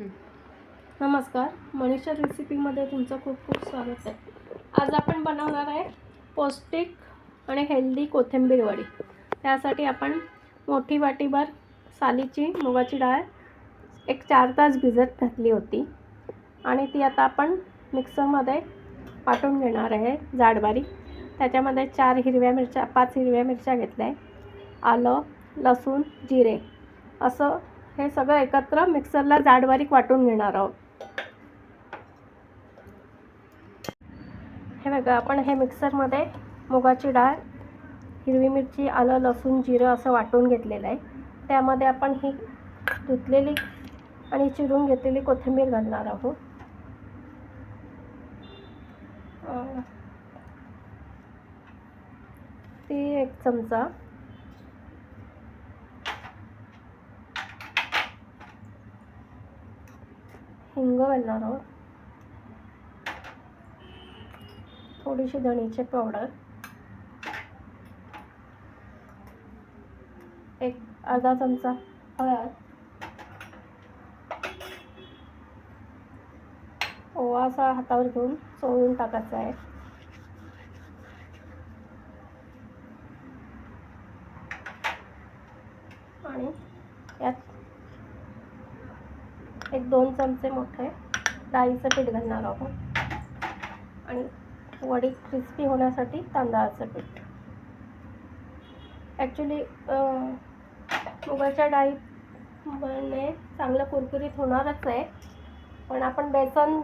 नमस्कार मनीषा रेसिपीमध्ये तुमचं खूप खूप स्वागत आहे. आज आपण बनवणार आहे पौष्टिक आणि हेल्दी कोथिंबीर वडी. त्यासाठी आपण मोठी वाटीभर सालीची मुगाची डाळ एक चार तास भिजत घातली होती. आणि ती आता आपण मिक्सरमध्ये वाटून घेणार आहे जाडबारीक त्याच्यामध्ये चार हिरव्या मिरच्या पाच हिरव्या मिरच्या घेतल्या आहे. आलं लसूण जिरे असं हे सगळं एकत्र मिक्सरला जाडवारीक वाटून घेणार आहोत. हे बघा आपण हे मिक्सरमध्ये मुगाची डाळ हिरवी मिरची आलं लसूण जिरं असं वाटून घेतलेलं आहे. त्यामध्ये आपण ही धुतलेली आणि चिरून घेतलेली कोथिंबीर घालणार आहोत. ती एक चमचा. हिंग घालणार आहोत. थोडीशी धणीची पावडर एक अर्धा चमचा हळद. ओवा असा हातावर घेऊन चोळून टाकायचा आहे. आणि यात एक दोन चमचे मोठे डाळीचं पीठ घालणार आहोत. आणि वडी क्रिस्पी होण्यासाठी तांदळाचं पीठ. ॲक्च्युली मुगाच्या डाळी डाळीने चांगलं कुरकुरीत होणारच आहे. पण आपण बेसन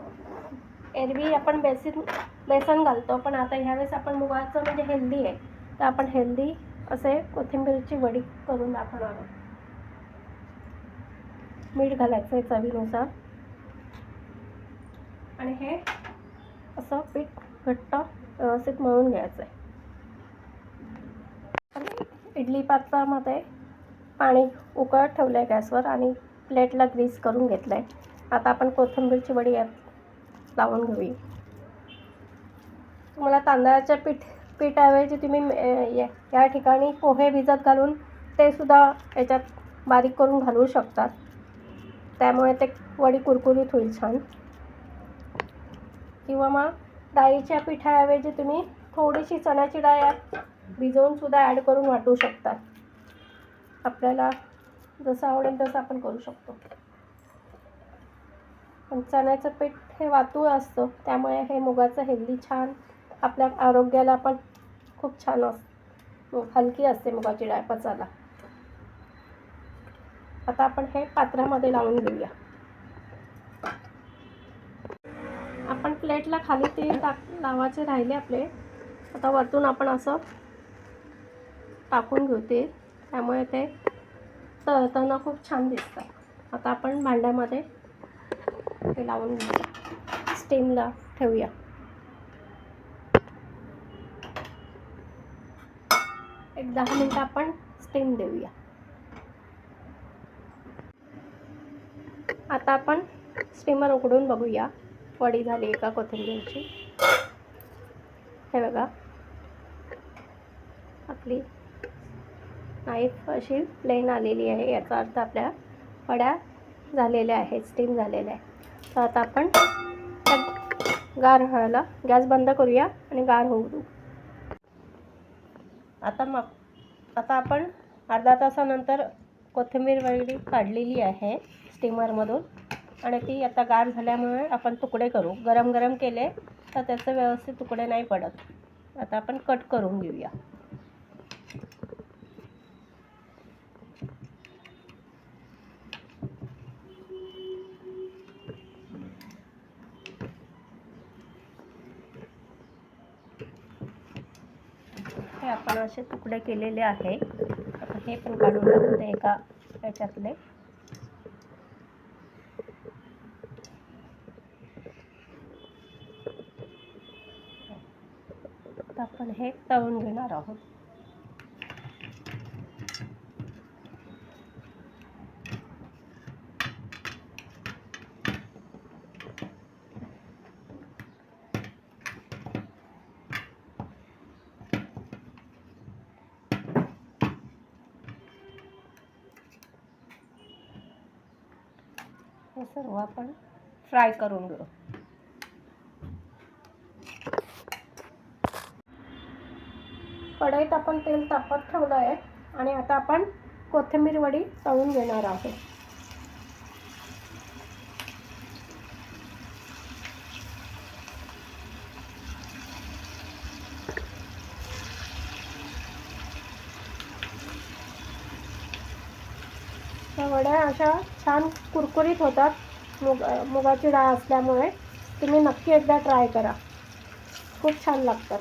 एरवी आपण बेसन बेसन घालतो. पण आता ह्यावेळेस आपण मुगाचं म्हणजे हेल्दी आहे. तर आपण हेल्दी असे कोथिंबीरची वडी करून दाखवणार आहोत. मीठ घालायचं आहे चवीनुसार. आणि हे असं पीठ घट्ट व्यवस्थित मळून घ्यायचं आहे इडली पात्रामध्ये पाणी उकळत ठेवलं आहे गॅसवर आणि प्लेटला ग्रीस करून घेतलं आहे आता आपण कोथिंबीरची वडी यात लावून घेऊया. तुम्हाला तांदळाच्या पीठ पीठाऐवजी तुम्ही या या ठिकाणी पोहे भिजत घालून ते सुद्धा याच्यात बारीक करून घालू शकतात. त्यामुळे ते वडी कुरकुरीत होईल छान. किंवा मग डाळीच्या पिठाऐवजी तुम्ही थोडीशी चण्याची डाळ भिजवून सुद्धा ॲड करून वाटू शकता. आपल्याला जसं आवडेल तसं आपण करू शकतो. पण चण्याचं पीठ हे वातूळ असतं त्यामुळे हे मुगाचं हेल्दी छान आपल्या आरोग्याला पण खूप छान असतं हलकी असते मुगाची डाळ पचायला. आता आपण हे पात्रामध्ये लावून घेऊया. आपण प्लेटला खाली तेल टाक लावायचे राहिले आपले. आता वरतून आपण असं टाकून घेऊ ते. त्यामुळे ते तळताना खूप छान दिसतात. आता आपण भांड्यामध्ये ते लावून घेऊया. स्टीमला ठेवूया. एक दहा मिनटं आपण स्टीम देऊया. आता आपण स्टीमर उघडून बघूया. वडी झाली एका कोथिंबीरची. हे बघा. आपली नाईफ अशी प्लेन आलेली आहे. याचा अर्थ आपल्या वड्या झालेल्या आहेत स्टीम झालेल्या आहे तर आता आपण गार व्हायला गॅस बंद करूया आणि गार होऊ देऊ. आता मग आता आपण अर्धा तासानंतर कोथिंबीर वगैरे काढलेली आहे. स्टीमरमधून आणि ती आता गार झाल्यामुळे आपण तुकडे करू. गरम गरम केले तर त्याचे व्यवस्थित तुकडे नाही पडत. आता आपण कट करून घेऊया. हे आपण असे तुकडे केलेले आहे. आता हे पण काढून टाकते एका याच्यातले आता आपण हे तळून घेणार आहोत. हे हे सर्व आपण फ्राय करून घेऊ. कढईत आपण तेल तापत ठेवलं आहे आणि आता आपण कोथिंबीर वडी तळून घेणार आहोत. वड्या अशा छान कुरकुरीत होतात मुग मुगाची डाळ असल्यामुळे तुम्ही नक्की एकदा ट्राय करा. खूप छान लागतात.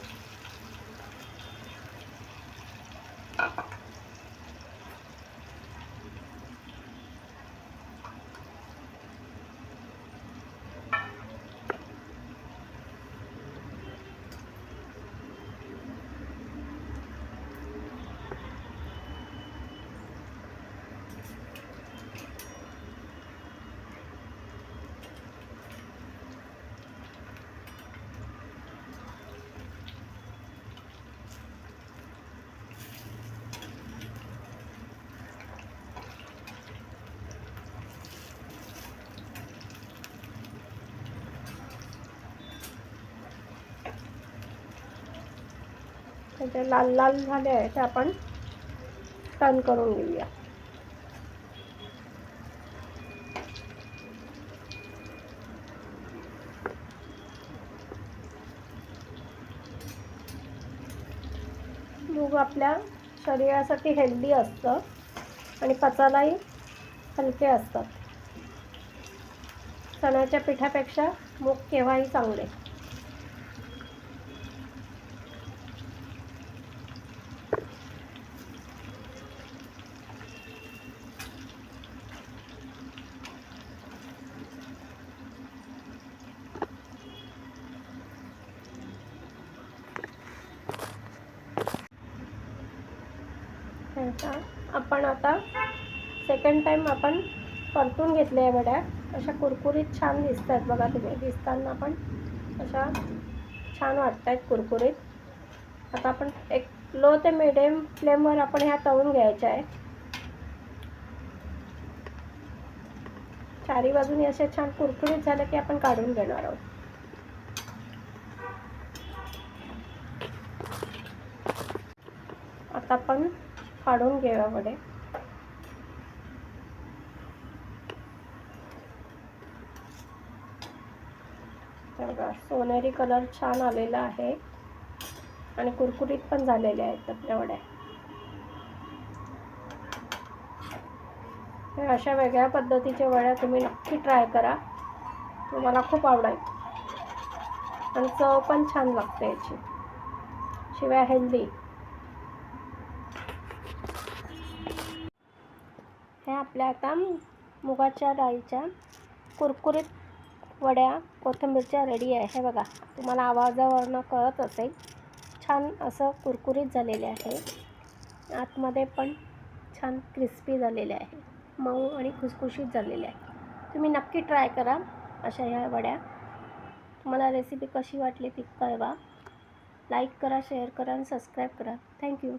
ते लाल लाल झाले आहे ते आपण टर्न करून घेऊया. मूग आपल्या शरीरासाठी हेल्दी असतं आणि पचायलाही हलके असतात. चण्याच्या पिठापेक्षा मूग केव्हाही चांगले. आता आपण आता सेकंड टाईम आपण परतून घेतल्या आहे वड्या अशा कुरकुरीत छान दिसत आहेत बघा तुम्ही. दिसताना पण अशा छान वाटत आहेत कुरकुरीत. आता आपण एक लो ते मिडियम फ्लेमवर आपण ह्या तळून घ्यायच्या आहे चारी बाजूनी असे छान कुरकुरीत झालं की आपण काढून घेणार आहोत. आता आपण काढून घेऊया वडे बघा सोनेरी कलर छान आलेला आहे. आणि कुरकुरीत पण झालेल्या आहेत आपल्या वड्या. अशा वेगळ्या पद्धतीच्या वड्या तुम्ही नक्की ट्राय करा. तुम्हाला खूप आवडेल. आणि चव पण छान लागते याची. शिवाय हेल्दी हे आपल्या आता मुगाच्या डाळीच्या कुरकुरीत वड्या कोथिंबीरच्या रेडी आहे. हे बघा तुम्हाला आवाजावरनं कळत असेल छान असं कुरकुरीत झालेले आहे. आतमध्ये पण छान क्रिस्पी झालेले आहे. मऊ आणि खुसखुशीत झालेले आहे. तुम्ही नक्की ट्राय करा अशा ह्या वड्या. तुम्हाला रेसिपी कशी वाटली ती कळवा. लाईक करा शेअर करा आणि सबस्क्राईब करा. थँक्यू